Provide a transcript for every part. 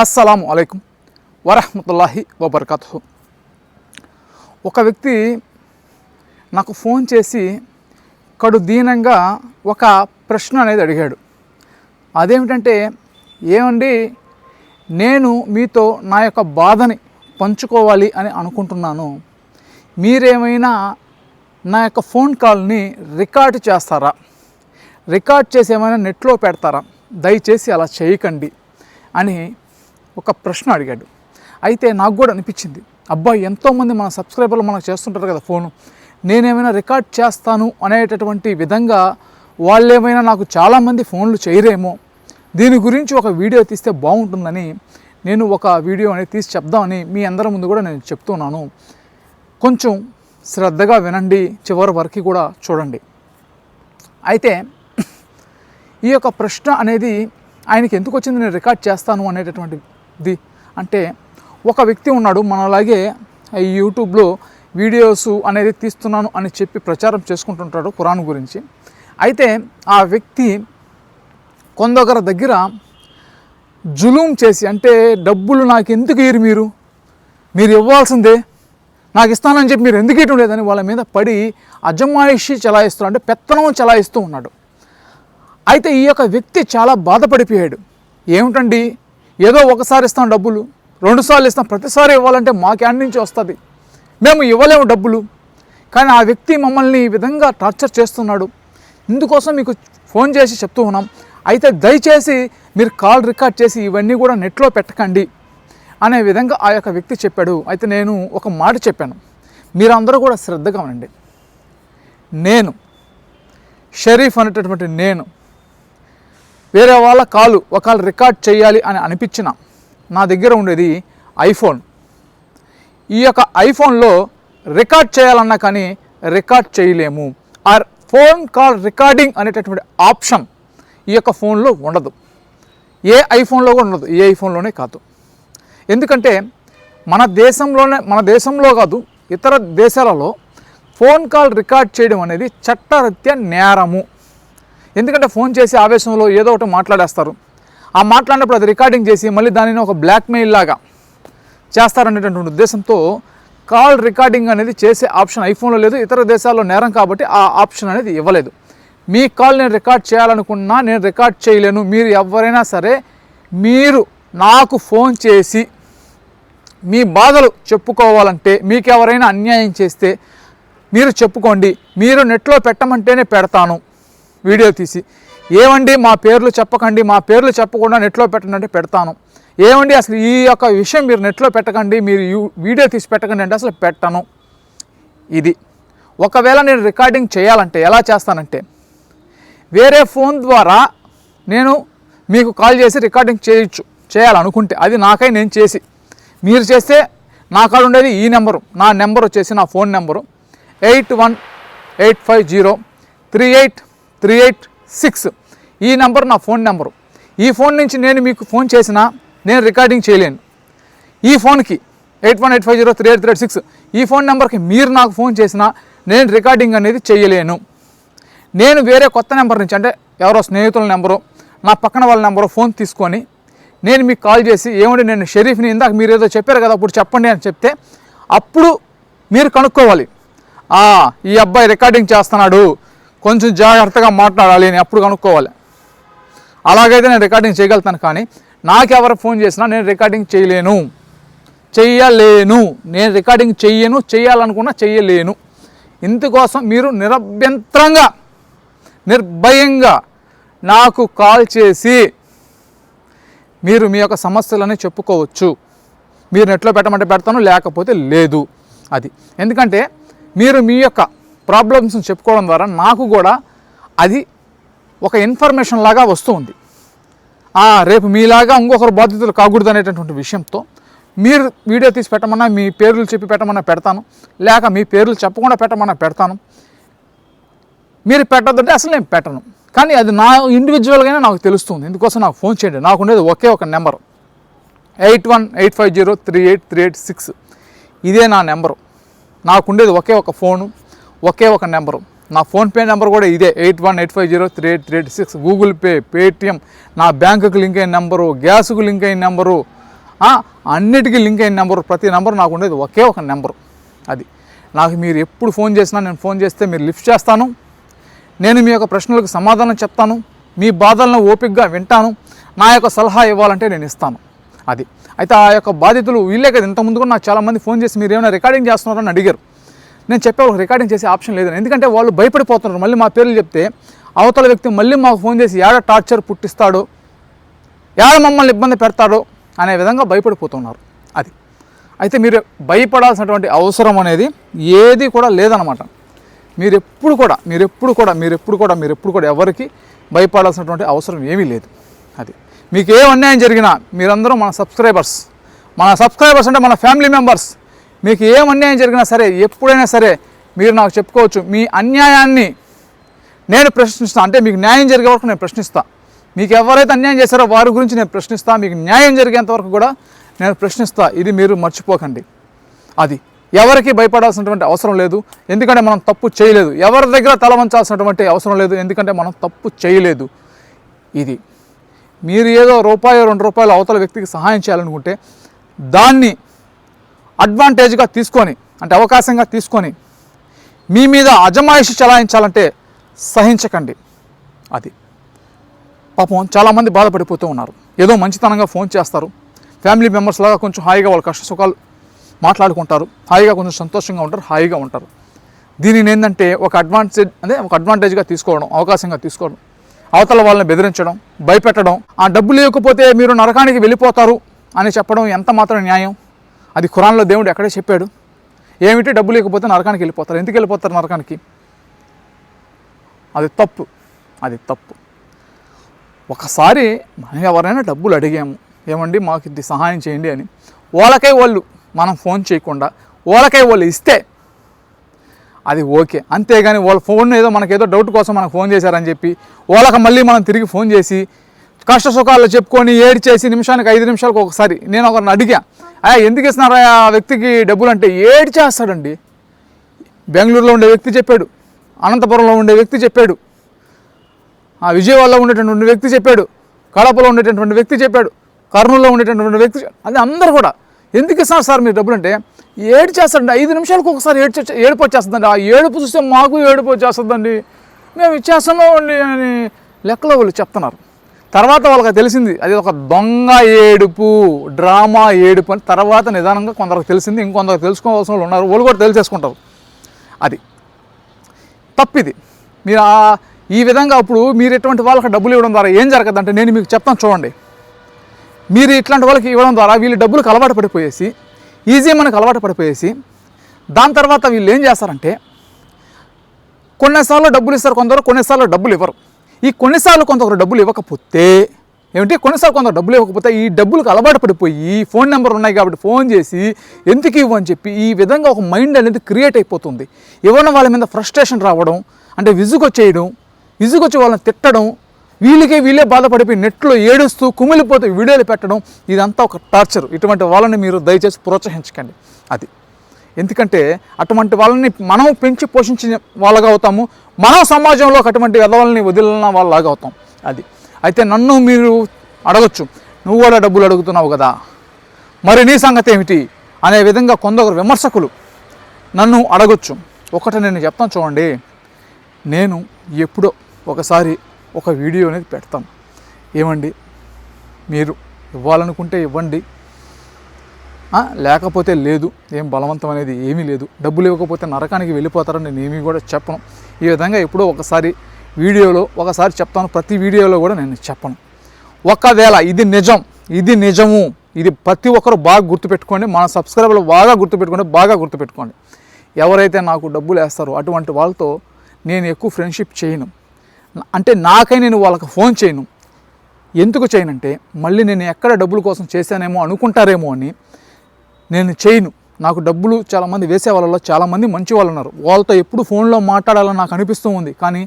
అస్సలం అయికం వరహమతుల్లాహి వబర్కతు ఒక వ్యక్తి నాకు ఫోన్ చేసి కడు దీనంగా ఒక ప్రశ్న అనేది అడిగాడు. అదేమిటంటే ఏమండి నేను మీతో నా యొక్క బాధని పంచుకోవాలి అని అనుకుంటున్నాను. మీరేమైనా నా యొక్క ఫోన్ కాల్ని రికార్డ్ చేస్తారా? రికార్డ్ చేసి ఏమైనా నెట్లో పెడతారా? దయచేసి అలా చేయకండి అని ఒక ప్రశ్న అడిగాడు. అయితే నాకు కూడా అనిపించింది అబ్బాయి ఎంతోమంది మన సబ్స్క్రైబర్లు మనకు చేస్తుంటారు కదా ఫోను. నేనేమైనా రికార్డ్ చేస్తాను అనేటటువంటి విధంగా వాళ్ళేమైనా నాకు చాలామంది ఫోన్లు చేయరేమో దీని గురించి ఒక వీడియో తీస్తే బాగుంటుందని నేను ఒక వీడియో అనేది తీసి చెప్దామని మీ అందరి ముందు కూడా నేను చెప్తున్నాను. కొంచెం శ్రద్ధగా వినండి చివరి వరకు కూడా చూడండి. అయితే ఈ యొక్క ప్రశ్న అనేది ఆయనకి ఎందుకు వచ్చింది నేను రికార్డ్ చేస్తాను అనేటటువంటి అనేటటువంటిది అంటే ఒక వ్యక్తి ఉన్నాడు మనలాగే ఈ యూట్యూబ్లో వీడియోస్ అనేది తీస్తున్నాను అని చెప్పి ప్రచారం చేసుకుంటుంటాడు ఖురాన్ గురించి. అయితే ఆ వ్యక్తి కొందొకరి దగ్గర జులుం చేసి అంటే డబ్బులు నాకు ఎందుకు ఇయ్యరు మీరు? మీరు ఇవ్వాల్సిందే. నాకు ఇస్తానని చెప్పి మీరు ఎందుకు ఇవ్వడం లేదని వాళ్ళ మీద పడి అజమాయిషి చలాయిస్తూ అంటే పెత్తనం చలాయిస్తూ ఉన్నాడు. అయితే ఈ యొక్క వ్యక్తి చాలా బాధపడిపోయాడు. ఏమిటండి? ఏదో ఒకసారి ఇస్తాం డబ్బులు రెండుసార్లు ఇస్తాం ప్రతిసారి ఇవ్వాలంటే మా క్యాండ్ నుంచి వస్తుంది. మేము ఇవ్వలేము డబ్బులు కానీ ఆ వ్యక్తి మమ్మల్ని ఈ విధంగా టార్చర్ చేస్తున్నాడు. ఇందుకోసం మీకు ఫోన్ చేసి చెప్తూ ఉన్నాం. అయితే దయచేసి మీరు కాల్ రికార్డ్ చేసి ఇవన్నీ కూడా నెట్లో పెట్టకండి అనే విధంగా ఆ యొక్క వ్యక్తి చెప్పాడు. అయితే నేను ఒక మాట చెప్పాను. మీరందరూ కూడా శ్రద్ధగా ఉండండి. నేను షరీఫ్ అనేటటువంటి నేను వేరే వాళ్ళ కాలు ఒకవేళ రికార్డ్ చేయాలి అని అనిపించిన నా దగ్గర ఉండేది ఐఫోన్. ఈ యొక్క ఐఫోన్లో రికార్డ్ చేయాలన్నా కానీ రికార్డ్ చేయలేము. ఆ ఫోన్ కాల్ రికార్డింగ్ అనేటటువంటి ఆప్షన్ ఈ యొక్క ఫోన్లో ఉండదు. ఏ ఐఫోన్లో కూడా ఉండదు. ఏ ఐఫోన్లోనే కాదు. ఎందుకంటే మన దేశంలోనే మన దేశంలో కాదు ఇతర దేశాలలో ఫోన్ కాల్ రికార్డ్ చేయడం అనేది చట్టరీత్యా నేరము. ఎందుకంటే ఫోన్ చేసి ఆవేశంలో ఏదో ఒకటి మాట్లాడేస్తారు. ఆ మాట్లాడినప్పుడు అది రికార్డింగ్ చేసి మళ్ళీ దానిని ఒక బ్లాక్మెయిల్ లాగా చేస్తారనేటటువంటి ఉద్దేశంతో కాల్ రికార్డింగ్ అనేది చేసే ఆప్షన్ ఐఫోన్లో లేదు ఇతర దేశాల్లో నేరం కాబట్టి ఆ ఆప్షన్ అనేది ఇవ్వలేదు. మీ కాల్ నేను రికార్డ్ చేయాలనుకున్నా నేను రికార్డ్ చేయలేను. మీరు ఎవరైనా సరే మీరు నాకు ఫోన్ చేసి మీ బాధలు చెప్పుకోవాలంటే మీకు ఎవరైనా అన్యాయం చేస్తే మీరు చెప్పుకోండి. మీరు నెట్లో పెట్టమంటేనే పెడతాను. వీడియో తీసి ఏమండి మా పేర్లు చెప్పకండి మా పేర్లు చెప్పకుండా నెట్లో పెట్టండి అంటే పెడతాను. ఏమండి అసలు ఈ యొక్క విషయం మీరు నెట్లో పెట్టకండి మీరు వీడియో తీసి పెట్టకండి అంటే అసలు పెట్టను. ఇది. ఒకవేళ నేను రికార్డింగ్ చేయాలంటే ఎలా చేస్తానంటే వేరే ఫోన్ ద్వారా నేను మీకు కాల్ చేసి రికార్డింగ్ చేయొచ్చు చేయాలనుకుంటే అది నాకై నేను చేసి. మీరు చేస్తే నా కాల్ ఉండేది ఈ నెంబరు నా నెంబర్ వచ్చేసి నా phone number eight one eight five zero three eight three eight six. ఈ నెంబర్ నా ఫోన్ నెంబరు. ఈ ఫోన్ నుంచి నేను మీకు ఫోన్ చేసినా నేను రికార్డింగ్ చేయలేను. ఈ ఫోన్కి eight one eight five zero three eight three eight six. ఈ ఫోన్ నెంబర్కి మీరు నాకు ఫోన్ చేసినా నేను రికార్డింగ్ అనేది చేయలేను. నేను వేరే కొత్త నెంబర్ నుంచి అంటే ఎవరో స్నేహితుల నెంబరు నా పక్కన వాళ్ళ నెంబరు ఫోన్ తీసుకొని నేను మీకు కాల్ చేసి ఏమంటే నేను షరీఫ్ని ఇందాక మీరు ఏదో చెప్పారు కదా అప్పుడు చెప్పండి అని చెప్తే అప్పుడు మీరు కనుక్కోవాలి. ఈ అబ్బాయి రికార్డింగ్ చేస్తున్నాడు. కొంచెం జాగ్రత్తగా మాట్లాడాలి అని అప్పుడు కనుక్కోవాలి. అలాగైతే నేను రికార్డింగ్ చేయగలుగుతాను కానీ నాకెవరు ఫోన్ చేసినా నేను రికార్డింగ్ చేయలేను. చెయ్యలేను. నేను రికార్డింగ్ చెయ్యను చేయాలనుకున్నా చెయ్యలేను. ఇందుకోసం మీరు నిరభ్యంతరంగా నిర్భయంగా నాకు కాల్ చేసి మీరు మీ యొక్క సమస్యలని చెప్పుకోవచ్చు. మీరు నెట్లో పెట్టమంటే పెడతాను లేకపోతే లేదు. అది. ఎందుకంటే మీరు మీ యొక్క ప్రాబ్లమ్స్ని చెప్పుకోవడం ద్వారా నాకు కూడా అది ఒక ఇన్ఫర్మేషన్ లాగా వస్తుంది ఆ, రేపు మీలాగా ఇంకొకరు బాధితులు కాకూడదు అనేటటువంటి విషయంతో మీరు వీడియో తీసి పెట్టమన్నా మీ పేర్లు చెప్పి పెట్టమన్నా పెడతాను. లేక మీ పేర్లు చెప్పకుండా పెట్టమన్నా పెడతాను. మీరు పెట్టొద్దంటే అసలు నేను పెట్టను. కానీ అది నా ఇండివిజువల్గానే నాకు తెలుస్తుంది. ఇందుకోసం నాకు ఫోన్ చేయండి. నాకు ఉండేది ఒకే ఒక number. Eight one eight five zero three eight three eight six. ఇదే నా నెంబరు. నాకు ఉండేది ఒకే ఒక ఫోను. ఒకే ఒక నెంబరు. నా ఫోన్పే నెంబర్ కూడా ఇదే. Eight one eight five zero three eight three eight six Google Pay Paytm నా బ్యాంకుకి లింక్ అయిన నెంబరు గ్యాస్కు లింక్ అయిన నెంబరు అన్నిటికీ లింక్ అయిన నెంబరు ప్రతి నెంబర్ నాకు ఉండేది ఒకే ఒక నెంబరు. అది. నాకు మీరు ఎప్పుడు ఫోన్ చేసినా నేను ఫోన్ చేస్తే మీరు లిఫ్ట్ చేస్తాను. నేను మీ యొక్క ప్రశ్నలకు సమాధానం చెప్తాను. మీ బాధలను ఓపికగా వింటాను. నా యొక్క సలహా ఇవ్వాలంటే నేను ఇస్తాను. అది. అయితే ఆ యొక్క బాధితులు వీళ్ళే కదా ఇంతకుముందు కూడా నాకు చాలామంది ఫోన్ చేసి మీరు ఏమైనా రికార్డింగ్ చేస్తున్నారని అడిగారు. నేను చెప్పే వాళ్ళకి రికార్డింగ్ చేసే ఆప్షన్ లేదు ఎందుకంటే వాళ్ళు భయపడిపోతున్నారు. మళ్ళీ మా పేర్లు చెప్తే అవతల వ్యక్తి మళ్ళీ మాకు ఫోన్ చేసి ఏడ టార్చర్ పుట్టిస్తాడో? ఏడ మమ్మల్ని ఇబ్బంది పెడతాడో? అనే విధంగా భయపడిపోతున్నారు. అది. అయితే మీరు భయపడాల్సినటువంటి అవసరం అనేది ఏది కూడా లేదనమాట మీరు ఎప్పుడు కూడా మీరు ఎప్పుడు కూడా మీరు ఎప్పుడు కూడా మీరు ఎప్పుడు కూడా ఎవరికి భయపడాల్సినటువంటి అవసరం ఏమీ లేదు. అది. మీకు ఏ అన్యాయం జరిగినా మీరందరూ మన సబ్స్క్రైబర్స్. మన సబ్స్క్రైబర్స్ అంటే మన ఫ్యామిలీ మెంబర్స్. మీకు ఏం అన్యాయం జరిగినా సరే ఎప్పుడైనా సరే మీరు నాకు చెప్పుకోవచ్చు మీ అన్యాయాన్ని నేను ప్రశ్నిస్తాను అంటే మీకు న్యాయం జరిగే వరకు నేను ప్రశ్నిస్తాను మీకు ఎవరైతే అన్యాయం చేశారో వారి గురించి నేను ప్రశ్నిస్తా. మీకు న్యాయం జరిగేంత వరకు కూడా నేను ప్రశ్నిస్తా. ఇది మీరు మర్చిపోకండి. అది ఎవరికి భయపడాల్సినటువంటి అవసరం లేదు. ఎందుకంటే మనం తప్పు చేయలేదు. ఎవరి దగ్గర తల వంచాల్సినటువంటి అవసరం లేదు. ఎందుకంటే మనం తప్పు చేయలేదు. ఇది మీరు ఏదో రూపాయి రెండు రూపాయలు అవతల వ్యక్తికి సహాయం చేయాలనుకుంటే దాన్ని అడ్వాంటేజ్గా తీసుకొని అంటే అవకాశంగా తీసుకొని మీ మీద అజమాయిషి చలాయించాలంటే సహించకండి. అది పాపం చాలామంది బాధపడిపోతూ ఉన్నారు. ఏదో మంచితనంగా ఫోన్ చేస్తారు. ఫ్యామిలీ మెంబర్స్ లాగా కొంచెం హాయిగా వాళ్ళ కష్ట సుఖాలు మాట్లాడుకుంటారు. హాయిగా కొంచెం సంతోషంగా ఉంటారు హాయిగా ఉంటారు. దీనిని ఏంటంటే ఒక అడ్వాంటేజ్ అదే ఒక అడ్వాంటేజ్గా తీసుకోవడం అవకాశంగా తీసుకోవడం అవతల వాళ్ళని బెదిరించడం భయపెట్టడం ఆ డబ్బు లేకపోతే మీరు నరకానికి వెళ్ళిపోతారు అని చెప్పడం ఎంత మాత్రం న్యాయం? అది ఖురాన్లో దేవుడు ఎక్కడే చెప్పాడు? ఏమిటి? డబ్బు లేకపోతే నరకానికి వెళ్ళిపోతారు. ఎందుకు వెళ్ళిపోతారు నరకానికి? అది తప్పు. అది తప్పు. ఒకసారి మనం ఎవరైనా డబ్బులు అడిగాము. ఏమండి మాకు ఇది సహాయం చేయండి అని. వాళ్ళకై వాళ్ళు మనం ఫోన్ చేయకుండా వాళ్ళకై వాళ్ళు ఇస్తే అది ఓకే. అంతేగాని వాళ్ళ ఫోన్ ఏదో మనకేదో డౌట్ కోసం మనకు ఫోన్ చేశారని చెప్పి వాళ్ళకి మళ్ళీ మనం తిరిగి ఫోన్ చేసి కష్ట సుఖాలు చెప్పుకొని ఏడు చేసి నిమిషానికి ఐదు నిమిషాలకు ఒకసారి నేను ఒకరిని అడిగా అయ్యా ఎందుకు ఇస్తున్నారా ఆ వ్యక్తికి డబ్బులు? అంటే ఏడు చేస్తాడండి బెంగళూరులో ఉండే వ్యక్తి చెప్పాడు అనంతపురంలో ఉండే వ్యక్తి చెప్పాడు ఆ విజయవాడలో ఉండేటటువంటి వ్యక్తి చెప్పాడు కడపలో ఉండేటటువంటి వ్యక్తి చెప్పాడు కర్నూలులో ఉండేటటువంటి వ్యక్తి అది అందరు కూడా ఎందుకు ఇస్తున్నారు సార్ మీరు డబ్బులు? అంటే ఏడు చేస్తాడండి ఐదు నిమిషాలకు ఒకసారి ఏడు చే- ఏడుపు వచ్చేస్తుందండి ఆ ఏడుపు చూస్తే మాకు ఏడుపు వచ్చేస్తుందండి మేము ఇచ్చేస్తున్నామండి అని లెక్కలో వాళ్ళు చెప్తున్నారు. తర్వాత వాళ్ళకి తెలిసింది. అది ఒక దొంగ ఏడుపు డ్రామా ఏడుపు అని తర్వాత నిదానంగా కొందరికి తెలిసింది. ఇంకొందరు తెలుసుకోవాల్సిన వాళ్ళు ఉన్నారు. వాళ్ళు కూడా తెలిసేసుకుంటారు. అది తప్పిది. మీరు ఈ విధంగా అప్పుడు మీరు ఇటువంటి వాళ్ళకి డబ్బులు ఇవ్వడం ద్వారా ఏం జరగదంటే నేను మీకు చెప్తాను చూడండి. మీరు ఇట్లాంటి వాళ్ళకి ఇవ్వడం ద్వారా వీళ్ళు డబ్బులకు అలవాటు పడిపోయేసి ఈజీ మనకు అలవాటు పడిపోయేసి దాని తర్వాత వీళ్ళు ఏం చేస్తారంటే కొన్నిసార్లు డబ్బులు ఇస్తారు కొందరు కొన్నిసార్లు డబ్బులు ఇవ్వరు. ఈ కొన్నిసార్లు కొందరు డబ్బులు ఇవ్వకపోతే ఏమిటి కొన్నిసార్లు కొంత డబ్బులు ఇవ్వకపోతే ఈ డబ్బులకు అలవాటు పడిపోయి ఫోన్ నెంబర్ ఉన్నాయి కాబట్టి ఫోన్ చేసి ఎందుకు ఇవ్వు అని చెప్పి ఈ విధంగా ఒక మైండ్ అనేది క్రియేట్ అయిపోతుంది. ఇవ్వడం వాళ్ళ మీద ఫ్రస్ట్రేషన్ రావడం అంటే విసుగొచ్చేయడం విసుగొచ్చి వాళ్ళని తిట్టడం వీళ్ళకే వీళ్ళే బాధపడిపోయి నెట్లో ఏడుస్తూ కుమిలిపోతూ వీడియోలు పెట్టడం ఇదంతా ఒక టార్చర్. ఇటువంటి వాళ్ళని మీరు దయచేసి ప్రోత్సహించకండి. అది. ఎందుకంటే అటువంటి వాళ్ళని మనం పెంచి పోషించిన వాళ్ళగా అవుతాము. మనం సమాజంలో అటువంటి ఎదవాళ్ళని వదిలిన వాళ్ళలాగా అవుతాం. అది. అయితే నన్ను మీరు అడగచ్చు. నువ్వు కూడా డబ్బులు అడుగుతున్నావు కదా. మరి నీ సంగతి ఏమిటి? అనే విధంగా కొందరు విమర్శకులు నన్ను అడగొచ్చు. ఒకటి నేను చెప్తాను చూడండి. నేను ఎప్పుడో ఒకసారి ఒక వీడియో అనేది పెడతాను. ఏమండి? మీరు ఇవ్వాలనుకుంటే ఇవ్వండి. లేకపోతే లేదు. ఏం బలవంతం అనేది ఏమీ లేదు. డబ్బులు ఇవ్వకపోతే నరకానికి వెళ్ళిపోతారని నేను ఏమీ కూడా చెప్పను. ఈ విధంగా ఎప్పుడో ఒకసారి వీడియోలో ఒకసారి చెప్తాను. ప్రతి వీడియోలో కూడా నేను చెప్పను. ఒకవేళ ఇది నిజం ఇది నిజము ఇది ప్రతి ఒక్కరు బాగా గుర్తుపెట్టుకోండి. మన సబ్స్క్రైబర్లు బాగా గుర్తుపెట్టుకోండి బాగా గుర్తుపెట్టుకోండి. ఎవరైతే నాకు డబ్బులు వేస్తారో అటువంటి వాళ్ళతో నేను ఎక్కువ ఫ్రెండ్షిప్ చేయను. అంటే నాకై నేను వాళ్ళకి ఫోన్ చేయను. ఎందుకు చేయనంటే మళ్ళీ నేను ఎక్కడ డబ్బుల కోసం చేశానేమో అనుకుంటారేమో అని నేను చేయను. నాకు డబ్బులు చాలామంది వేసే వాళ్ళలో చాలామంది మంచి వాళ్ళు ఉన్నారు. వాళ్ళతో ఎప్పుడు ఫోన్లో మాట్లాడాలని నాకు అనిపిస్తూ ఉంది. కానీ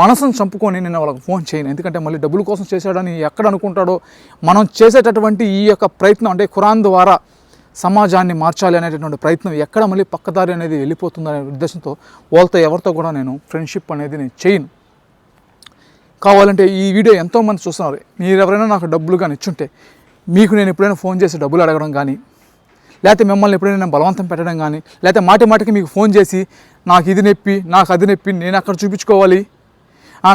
మనసును చంపుకొని నేను వాళ్ళకి ఫోన్ చేయను. ఎందుకంటే మళ్ళీ డబ్బుల కోసం చేశాడని ఎక్కడ అనుకుంటాడో మనం చేసేటటువంటి ఈ యొక్క ప్రయత్నం అంటే ఖురాన్ ద్వారా సమాజాన్ని మార్చాలి అనేటటువంటి ప్రయత్నం ఎక్కడ మళ్ళీ పక్కదారి అనేది వెళ్ళిపోతుందనే ఉద్దేశంతో వాళ్ళతో ఎవరితో కూడా నేను ఫ్రెండ్షిప్ అనేది నేను చేయను. కావాలంటే ఈ వీడియో ఎంతోమంది చూస్తున్నారు. మీరు ఎవరైనా నాకు డబ్బులు కానీ ఇచ్చుంటే మీకు నేను ఎప్పుడైనా ఫోన్ చేసి డబ్బులు అడగడం కానీ లేకపోతే మిమ్మల్ని ఎప్పుడైనా బలవంతం పెట్టడం కానీ లేకపోతే మాటి మాటికి మీకు ఫోన్ చేసి నాకు ఇది నొప్పి నాకు అది నొప్పి నేను అక్కడ చూపించుకోవాలి.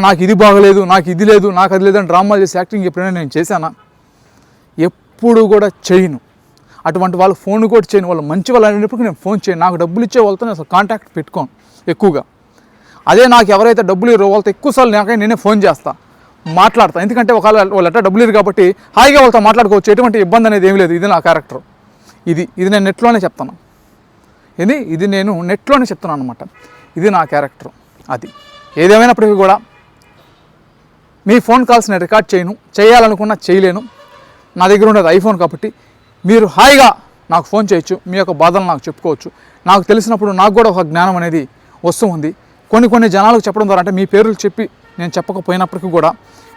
నాకు ఇది బాగలేదు నాకు ఇది లేదు నాకు అది లేదని డ్రామాలు చేసి యాక్టింగ్ ఎప్పుడైనా నేను చేశానా? ఎప్పుడు కూడా చేయను. అటువంటి వాళ్ళు ఫోన్ కూడా చేయను. వాళ్ళు మంచి వాళ్ళు అనేటప్పుడు నేను ఫోన్ చేయను. నాకు డబ్బులు ఇచ్చే వాళ్ళతో నేను అసలు కాంటాక్ట్ పెట్టుకోను ఎక్కువగా. అదే నాకు ఎవరైతే డబ్బులు ఇరో వాళ్ళతో ఎక్కువసార్లు నాకైనా నేనే ఫోన్ చేస్తా మాట్లాడతా. ఎందుకంటే ఒకవేళ వాళ్ళు ఎట్లా డబ్బులు ఇరు కాబట్టి హాయిగా వాళ్ళతో మాట్లాడుకోవచ్చు. ఎటువంటి ఇబ్బంది అనేది ఏమీ లేదు. ఇది నా క్యారెక్టర్. ఇది ఇది నేను నెట్లోనే చెప్తాను. ఇది ఇది నేను నెట్లోనే చెప్తున్నాను అనమాట ఇది నా క్యారెక్టర్. అది. ఏదేమైనప్పటికీ కూడా మీ ఫోన్ కాల్స్ నేను రికార్డ్ చేయను. చేయాలనుకున్నా చేయలేను. నా దగ్గర ఉండేది ఐఫోన్ కాబట్టి మీరు హాయిగా నాకు ఫోన్ చేయొచ్చు. మీ యొక్క బాధలు నాకు చెప్పుకోవచ్చు. నాకు తెలిసినప్పుడు నాకు కూడా ఒక జ్ఞానం అనేది వస్తూ ఉంది. కొన్ని కొన్ని జనాలకు చెప్పడం ద్వారా అంటే మీ పేర్లు చెప్పి నేను చెప్పకపోయినప్పటికీ కూడా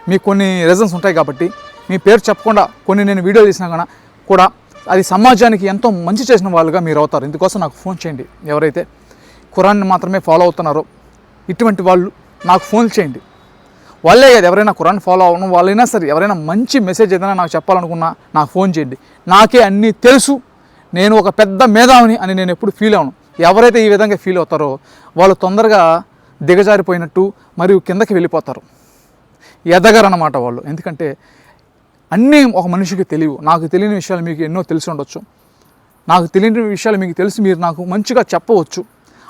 మీకు కొన్ని రీజన్స్ ఉంటాయి కాబట్టి మీ పేరు చెప్పకుండా కొన్ని నేను వీడియో తీసినా కూడా కూడా అది సమాజానికి ఎంతో మంచి చేసిన వాళ్ళుగా మీరు అవుతారు. ఇందుకోసం నాకు ఫోన్ చేయండి. ఎవరైతే ఖురాన్ని మాత్రమే ఫాలో అవుతున్నారో ఇటువంటి వాళ్ళు నాకు ఫోన్ చేయండి. వాళ్ళే కాదు ఎవరైనా ఖురాన్ ఫాలో అవ్వడం వాళ్ళైనా సరే ఎవరైనా మంచి మెసేజ్ ఏదైనా నాకు చెప్పాలనుకున్నా నాకు ఫోన్ చేయండి. నాకే అన్నీ తెలుసు. నేను ఒక పెద్ద మేధావిని అని నేను ఎప్పుడు ఫీల్ అవను ఎవరైతే ఈ విధంగా ఫీల్ అవుతారో వాళ్ళు తొందరగా దిగజారిపోయినట్టు మరియు కిందకి వెళ్ళిపోతారు. ఎదగరన్నమాట వాళ్ళు. ఎందుకంటే అన్నీ ఒక మనిషికి తెలియవు. నాకు తెలియని విషయాలు మీకు ఎన్నో తెలిసి ఉండొచ్చు. నాకు తెలియని విషయాలు మీకు తెలిసి మీరు నాకు మంచిగా చెప్పవచ్చు.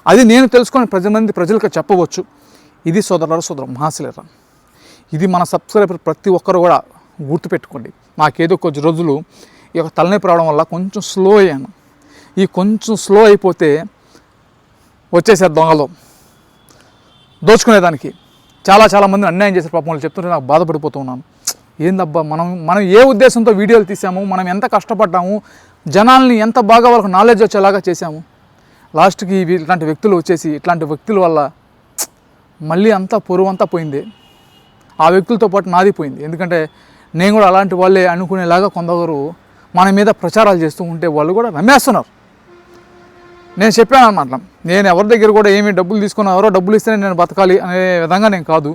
అది నేను తెలుసుకొని ప్రజ మంది ప్రజలకు చెప్పవచ్చు. ఇది సోదరుడు సోదరు మహాశిలరా ఇది మన సబ్స్క్రైబర్ ప్రతి ఒక్కరు కూడా గుర్తుపెట్టుకోండి. నాకేదో కొద్ది రోజులు ఈ యొక్క తలనొప్పి రావడం వల్ల కొంచెం స్లో అయ్యాను. ఈ కొంచెం స్లో అయిపోతే వచ్చేసారు దొంగలు. దోచుకునేదానికి. చాలా చాలా మంది అన్యాయం చేశారు. పాపం వాళ్ళు చెప్తుంటే నాకు బాధపడిపోతూ ఉన్నాను. ఏందబ్బా మనం మనం ఏ ఉద్దేశంతో వీడియోలు తీసాము మనం ఎంత కష్టపడ్డాము జనాల్ని ఎంత బాగా వాళ్ళకి నాలెడ్జ్ వచ్చేలాగా చేశాము. లాస్ట్కి ఇట్లాంటి వ్యక్తులు వచ్చేసి ఇట్లాంటి వ్యక్తుల వల్ల మళ్ళీ అంతా పొరువు అంతా పోయింది. ఆ వ్యక్తులతో పాటు నాది పోయింది. ఎందుకంటే నేను కూడా అలాంటి వాళ్ళే అనుకునేలాగా కొందరు మన మీద ప్రచారాలు చేస్తూ ఉంటే వాళ్ళు కూడా నమ్మేస్తున్నారు. నేను చెప్పాను అనమాట నేను ఎవరి దగ్గర కూడా ఏమి డబ్బులు తీసుకున్నా ఎవరో డబ్బులు ఇస్తేనే నేను బతకాలి అనే విధంగా నేను కాదు.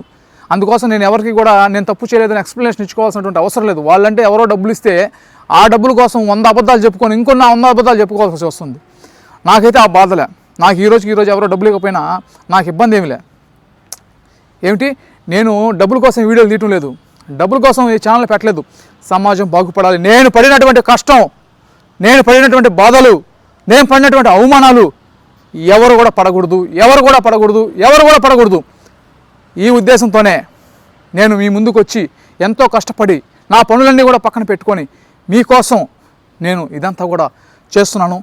అందుకోసం నేను ఎవరికి కూడా నేను తప్పు చేయలేదని ఎక్స్ప్లెనేషన్ ఇచ్చుకోవాల్సినటువంటి అవసరం లేదు. వాళ్ళంటే ఎవరో డబ్బులు ఇస్తే ఆ డబ్బుల కోసం వంద అబద్ధాలు చెప్పుకొని ఇంకొన్ని వంద అబద్ధాలు చెప్పుకోవాల్సి వస్తుంది. నాకైతే ఆ బాధలే. నాకు ఈ రోజుకి ఈరోజు ఎవరో డబ్బులు ఇవ్వకపోయినా నాకు ఇబ్బంది ఏమిలే ఏమిటి? నేను డబ్బుల కోసం వీడియోలు తీయటం లేదు. డబ్బుల కోసం ఈ ఛానల్ పెట్టలేదు. సమాజం బాగుపడాలి. నేను పడినటువంటి కష్టం నేను పడినటువంటి బాధలు నేను పడినటువంటి అవమానాలు ఎవరు కూడా పడకూడదు ఎవరు కూడా పడకూడదు ఎవరు కూడా పడకూడదు. ఈ ఉద్దేశంతోనే నేను మీ ముందుకు వచ్చి ఎంతో కష్టపడి నా పనులన్నీ కూడా పక్కన పెట్టుకొని మీకోసం నేను ఇదంతా కూడా చేస్తున్నాను.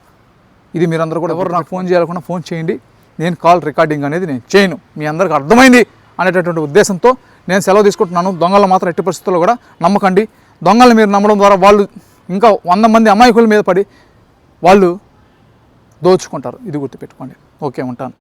ఇది మీరందరూ కూడా ఎవరు నాకు ఫోన్ చేయాలనుకున్నా ఫోన్ చేయండి. నేను కాల్ రికార్డింగ్ అనేది నేను చేయను. మీ అందరికీ అర్థమైంది అనేటటువంటి ఉద్దేశంతో నేను సెలవు తీసుకుంటున్నాను. దొంగలు మాత్రం ఎట్టి పరిస్థితుల్లో కూడా నమ్మకండి. దొంగలు మీరు నమ్మడం ద్వారా వాళ్ళు ఇంకా వంద మంది అమాయకుల మీద పడి వాళ్ళు దోచుకుంటారు. ఇది గుర్తుపెట్టుకోండి. ఓకే ఉంటాను.